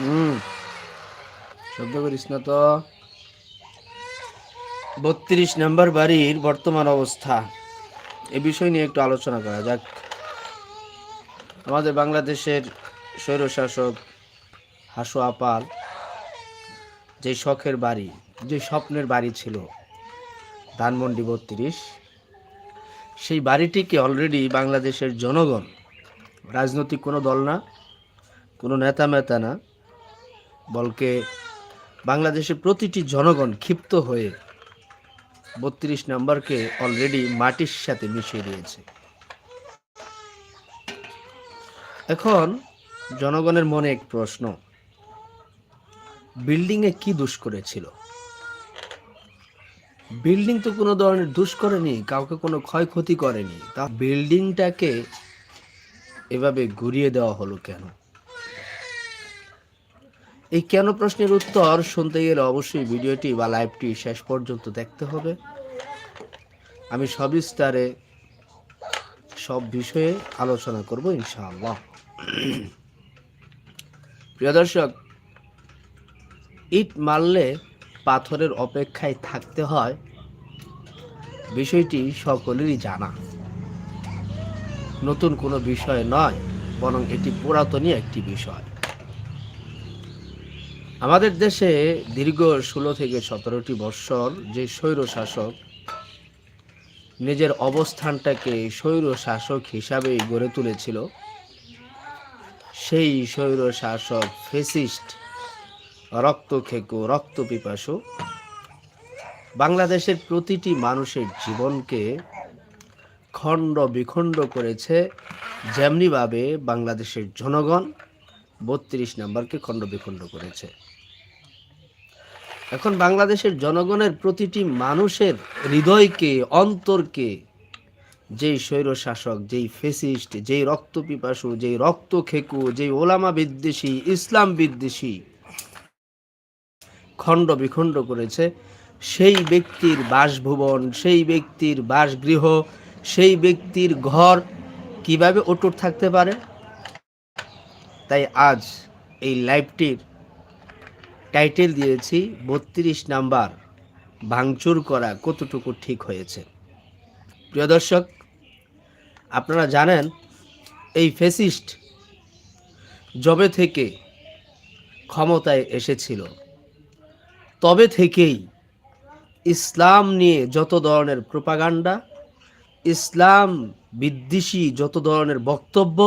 হুম। শব্দ করিস না তো। বত্রিশ নম্বর বাড়ির বর্তমান অবস্থা। এ বিষয় নিয়ে একটু আলোচনা করা যাক। আমাদের বাংলাদেশের স্বৈরশাসক হাসু আপাল যে শখের বাড়ি, যে স্বপ্নের বাড়ি ছিল, ধানমন্ডি বত্রিশ, সেই বাড়িটিকে অলরেডি বাংলাদেশের জনগণ, রাজনৈতিক কোনো দল না, কোনো নেতা মেতা না বলকে বাংলাদেশের প্রতিটি জনগণ ক্ষিপ্ত হয়ে বত্রিশ নম্বরকে অলরেডি মাটির সাথে মিশিয়ে দিয়েছে। এখন জনগণের মনে এক প্রশ্ন, বিল্ডিংয়ে কি দোষ করেছিল? বিল্ডিং তো কোনো ধরনের দোষ করেনি, কাউকে কোনো ক্ষয়ক্ষতি করেনি। তা বিল্ডিংটাকে এভাবে ঘুরিয়ে দেওয়া হলো কেন? এই কেন প্রশ্নের উত্তর শুনতে গেলে অবশ্যই ভিডিওটি বা লাইভটি শেষ পর্যন্ত দেখতে হবে। আমি সবিস্তারে সব বিষয়ে আলোচনা করব, ইনশাআল্লাহ। প্রিয় দর্শক, ইট মারলে পাথরের অপেক্ষায় থাকতে হয়, বিষয়টি সকলেরই জানা। নতুন কোনো বিষয় নয়, বরং এটি পুরাতনই একটি বিষয়। আমাদের দেশে দীর্ঘ ষোলো থেকে সতেরোটি বৎসর যে স্বৈর শাসক নিজের অবস্থানটাকে স্বৈর শাসক হিসাবেই গড়ে তুলেছিল, সেই স্বৈর শাসক ফেসিস্ট, রক্তখেকো রক্ত পিপাসু বাংলাদেশের প্রতিটি মানুষের জীবনকে খণ্ড বিখণ্ড করেছে যেমনিভাবে বাংলাদেশের জনগণ বত্রিশ নম্বরকে খণ্ড বিখণ্ড করেছে। এখন বাংলাদেশের জনগণের প্রতিটি মানুষের হৃদয়কে, অন্তরকে, যেই স্বৈর শাসক যেই ফেসিস্ট, যেই রক্ত পিপাসু যেই রক্ত খেকু যেই ওলামা বিদ্বেষী, ইসলাম বিদ্বেষী খণ্ড বিখণ্ড করেছে, সেই ব্যক্তির বাসভবন, সেই ব্যক্তির বাসগৃহ, সেই ব্যক্তির ঘর কীভাবে অটুট থাকতে পারে? তাই আজ এই লাইভটির টাইটেল দিয়েছি, বত্রিশ নাম্বার, ভাঙচুর করা কতটুকু ঠিক হয়েছে? প্রিয় দর্শক, আপনারা জানেন, এই ফেসিস্ট জবে থেকে ক্ষমতায় এসেছিল, তবে থেকেই ইসলাম নিয়ে যত ধরনের প্রোপাগান্ডা ইসলাম বিদ্বেষী যত ধরনের বক্তব্য